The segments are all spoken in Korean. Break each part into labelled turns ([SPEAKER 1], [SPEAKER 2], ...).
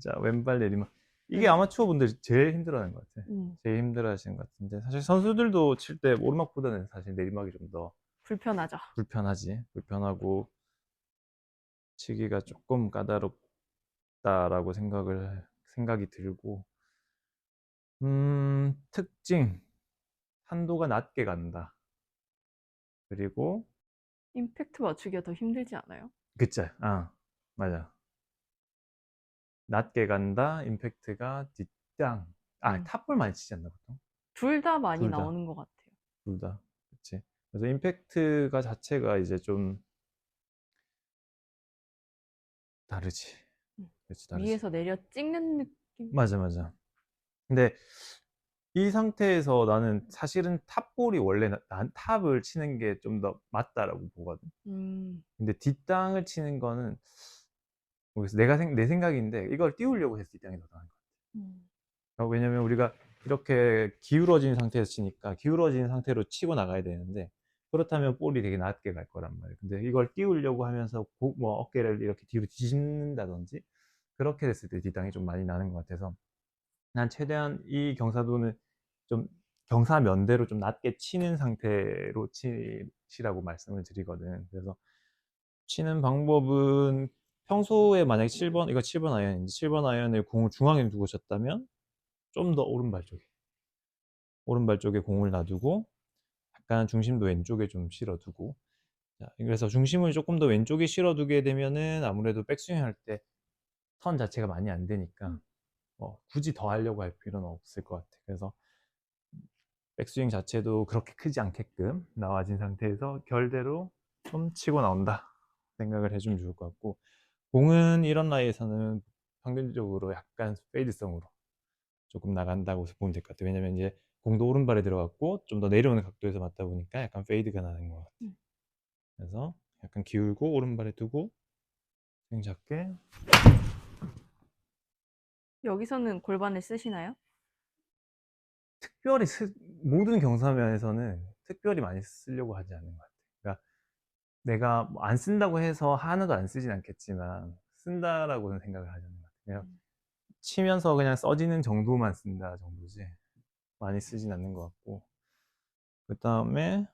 [SPEAKER 1] 자, 왼발 내리막. 이게
[SPEAKER 2] 네.
[SPEAKER 1] 아마추어 분들이 제일 힘들어하는 것 같아.
[SPEAKER 2] 음,
[SPEAKER 1] 제일 힘들어하시는 것 같은데 사실 선수들도 칠 때 오르막보다는 사실 내리막이 좀 더
[SPEAKER 2] 불편하죠.
[SPEAKER 1] 불편하지. 불편하고 치기가 조금 까다롭다라고 생각을 생각이 들고 음, 특징 한도가 낮게 간다. 그리고
[SPEAKER 2] 임팩트 맞추기가 더 힘들지 않아요?
[SPEAKER 1] 그치? 아, 맞아. 낮게 간다. 임팩트가 뒷땅. 아,
[SPEAKER 2] 음.
[SPEAKER 1] 탑볼 많이 치지 않나 보통?
[SPEAKER 2] 둘 다 많이
[SPEAKER 1] 둘 다.
[SPEAKER 2] 나오는 것 같아요.
[SPEAKER 1] 둘 다. 그치? 그래서 임팩트가 자체가 이제 좀 다르지.
[SPEAKER 2] 음.
[SPEAKER 1] 그치, 다르지.
[SPEAKER 2] 위에서 내려 찍는 느낌?
[SPEAKER 1] 맞아, 맞아. 근데 이 상태에서 나는 사실은 탑볼이 원래 나- 난 탑을 치는 게 좀 더 맞다라고 보거든.
[SPEAKER 2] 음,
[SPEAKER 1] 근데 뒷땅을 치는 거는 모르겠어. 내가 생, 내 생각인데 이걸 띄우려고 해서 뒷땅이 더 나은 거
[SPEAKER 2] 음,
[SPEAKER 1] 같아. 왜냐면 우리가 이렇게 기울어진 상태에서 치니까 기울어진 상태로 치고 나가야 되는데 그렇다면 볼이 되게 낮게 갈 거란 말이야. 근데 이걸 띄우려고 하면서 고- 뭐 어깨를 이렇게 뒤로 뒤집는다든지 그렇게 됐을 때 뒷땅이 좀 많이 나는 것 같아서 난 최대한 이 경사도는 좀 경사 면대로 좀 낮게 치는 상태로 치라고 말씀을 드리거든. 그래서 치는 방법은 평소에 만약에 7번, 이거 7번 아이언인데 7번 아이언을 공을 중앙에 두고 쳤다면 좀 더 오른발 쪽에 오른발 쪽에 공을 놔두고 약간 중심도 왼쪽에 좀 실어두고. 자, 그래서 중심을 조금 더 왼쪽에 실어두게 되면은 아무래도 백스윙 할 때 턴 자체가 많이 안 되니까 뭐 굳이 더 하려고 할 필요는 없을 것 같아. 그래서 백스윙 자체도 그렇게 크지 않게끔 나와진 상태에서 결대로 좀 치고 나온다 생각을 해주면 좋을 것 같고 공은 이런 라이에서는 평균적으로 약간 페이드성으로 조금 나간다고 보면 될 것 같아요. 왜냐면 이제 공도 오른발에 들어갔고 좀 더 내려오는 각도에서 맞다 보니까 약간 페이드가 나는 것 같아요.
[SPEAKER 2] 음.
[SPEAKER 1] 그래서 약간 기울고 오른발에 두고 스윙 작게
[SPEAKER 2] 여기서는 골반을 쓰시나요?
[SPEAKER 1] 특별히 쓰- 모든 경사면에서는 특별히 많이 쓰려고 하지 않는 것 같아요. 내가 뭐안 쓴다고 해서 하나도 안 쓰진 않겠지만 쓴다라고는 생각을 하지 않는 것 같아요. 그냥
[SPEAKER 2] 음.
[SPEAKER 1] 치면서 그냥 써지는 정도만 쓴다 정도지. 많이 쓰진 않는 것 같고. 그 다음에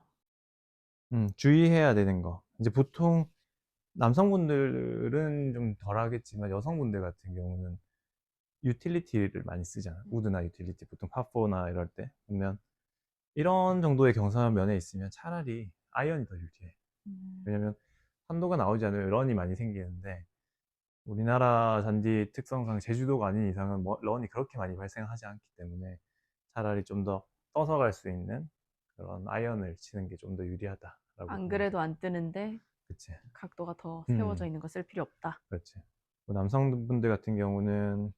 [SPEAKER 1] 음, 주의해야 되는 거. 이제 보통 남성분들은 좀 덜하겠지만 여성분들 같은 경우는 유틸리티를 많이 쓰잖아. 우드나 유틸리티 보통 파4나 이럴 때. 보면 이런 정도의 경사면에 있으면 차라리 아이언이 더 유리해
[SPEAKER 2] 음,
[SPEAKER 1] 왜냐면 판도가 나오지 않으면 런이 많이 생기는데 우리나라 잔디 특성상 제주도가 아닌 이상은 뭐 런이 그렇게 많이 발생하지 않기 때문에 차라리 좀 더 떠서 갈 수 있는 그런 아이언을 치는 게 좀 더 유리하다라고
[SPEAKER 2] 안 그래도 안 뜨는데
[SPEAKER 1] 그치
[SPEAKER 2] 각도가 더
[SPEAKER 1] 음.
[SPEAKER 2] 세워져 있는 거 쓸 필요 없다.
[SPEAKER 1] 그렇지 뭐 남성분들 같은 경우는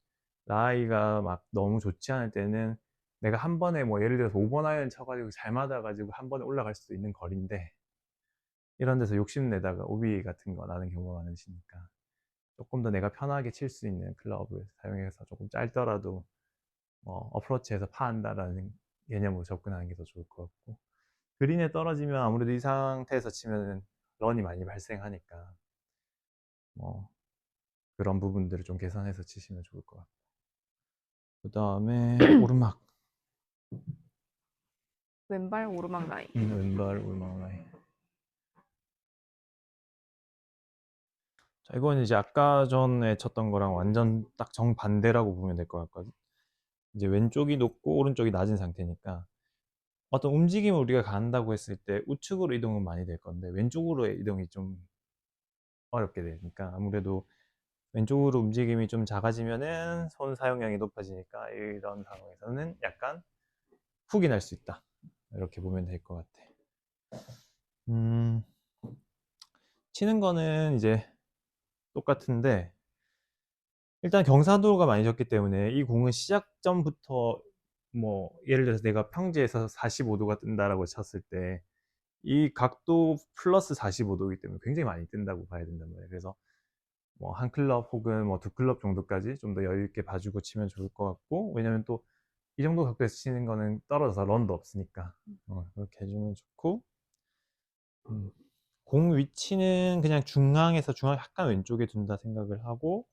[SPEAKER 1] 나이가 막 너무 좋지 않을 때는 내가 한 번에 뭐 예를 들어서 5번 아이언 쳐가지고 잘 맞아가지고 한 번에 올라갈 수도 있는 거리인데 이런 데서 욕심내다가 오비 같은 거 나는 경우가 많으시니까 조금 더 내가 편하게 칠 수 있는 클럽을 사용해서 조금 짧더라도 뭐 어프로치에서 파한다라는 개념으로 접근하는 게 더 좋을 것 같고 그린에 떨어지면 아무래도 이 상태에서 치면은 런이 많이 발생하니까 뭐 그런 부분들을 좀 개선해서 치시면 좋을 것 같고. 그 다음에 오르막.
[SPEAKER 2] 왼발 오르막 라인.
[SPEAKER 1] 음, 왼발 오르막 라인 자 이건 이제 아까 전에 쳤던 거랑 완전 딱 정반대라고 보면 될 것 같거든. 이제 왼쪽이 높고 오른쪽이 낮은 상태니까 어떤 움직임을 우리가 간다고 했을 때 우측으로 이동은 많이 될 건데 왼쪽으로의 이동이 좀 어렵게 되니까 아무래도 왼쪽으로 움직임이 좀 작아지면은 손 사용량이 높아지니까 이런 상황에서는 약간 훅이 날 수 있다. 이렇게 보면 될 것 같아. 음, 치는 거는 이제 똑같은데 일단 경사도가 많이 적기 때문에 이 공은 시작점부터 뭐 예를 들어서 내가 평지에서 45도가 뜬다라고 쳤을 때 이 각도 플러스 45도이기 때문에 굉장히 많이 뜬다고 봐야 된단 말이에요. 그래서 뭐 한 클럽 혹은 뭐 두 클럽 정도까지 좀 더 여유 있게 봐주고 치면 좋을 것 같고 왜냐면 또 이 정도 각도에서 치는 거는 떨어져서 런도 없으니까. 어, 그렇게 해주면 좋고. 음, 공 위치는 그냥 중앙에서 중앙 약간 왼쪽에 둔다 생각을 하고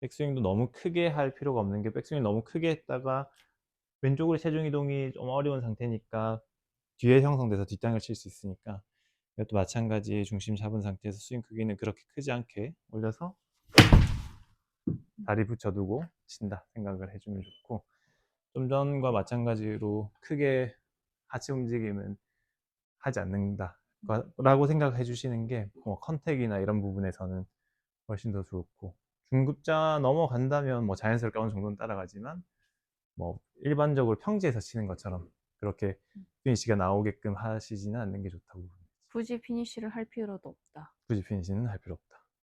[SPEAKER 1] 백스윙도 너무 크게 할 필요가 없는 게 백스윙 너무 크게 했다가 왼쪽으로 체중 이동이 좀 어려운 상태니까 뒤에 형성돼서 뒷땅을 칠 수 있으니까 이것도 마찬가지 중심 잡은 상태에서 스윙 크기는 그렇게 크지 않게 올려서 다리 붙여두고 친다 생각을 해주면 좋고. 좀 전과 마찬가지로 크게 하체 움직임은 하지 않는다 라고 생각해 주시는 게 뭐 컨택이나 이런 부분에서는 훨씬 더 좋고 중급자 넘어간다면 뭐 자연스럽게 어느 정도는 따라가지만 뭐 일반적으로 평지에서 치는 것처럼 그렇게 피니시가 나오게끔 하시지는 않는 게 좋다고 봅니다.
[SPEAKER 2] 굳이 피니쉬를 할 필요도 없다.
[SPEAKER 1] 굳이 피니시는 할 필요 없다.